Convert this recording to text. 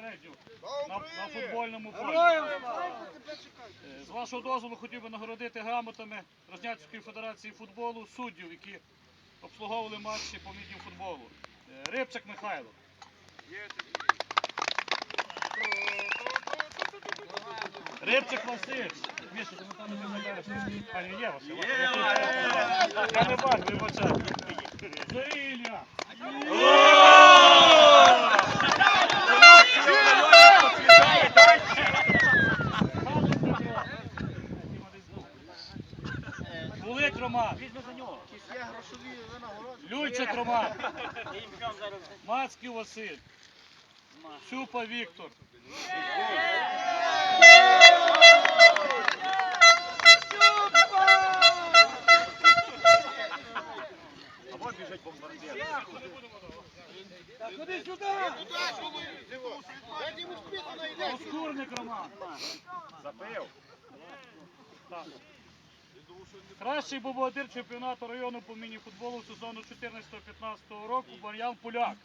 безпосередньо на, на футбольному полі. Е! З вашого дозволу хотів би нагородити грамотами Рознятської федерації футболу суддів, які обслуговували матчі по літньому футболу. Е, Рибчак Михайло. Рибчик Василь. Міша, ти там не пам'ятаєш? А, ні, є Василь. Я не бачу, вибачаю. Зорі Булик Роман. Візьми за нього. Є грошові винагороди? Люйчик Роман. Я їм прям зараз. Мацький Василь. Щупа Віктор. Або біжить бомбардир. Так ходи сюди! Оскурник Роман. Запив. Так. Кращий бомбардир чемпіонату району по міні-футболу сезону 14-15 року Мар'ян Поляк.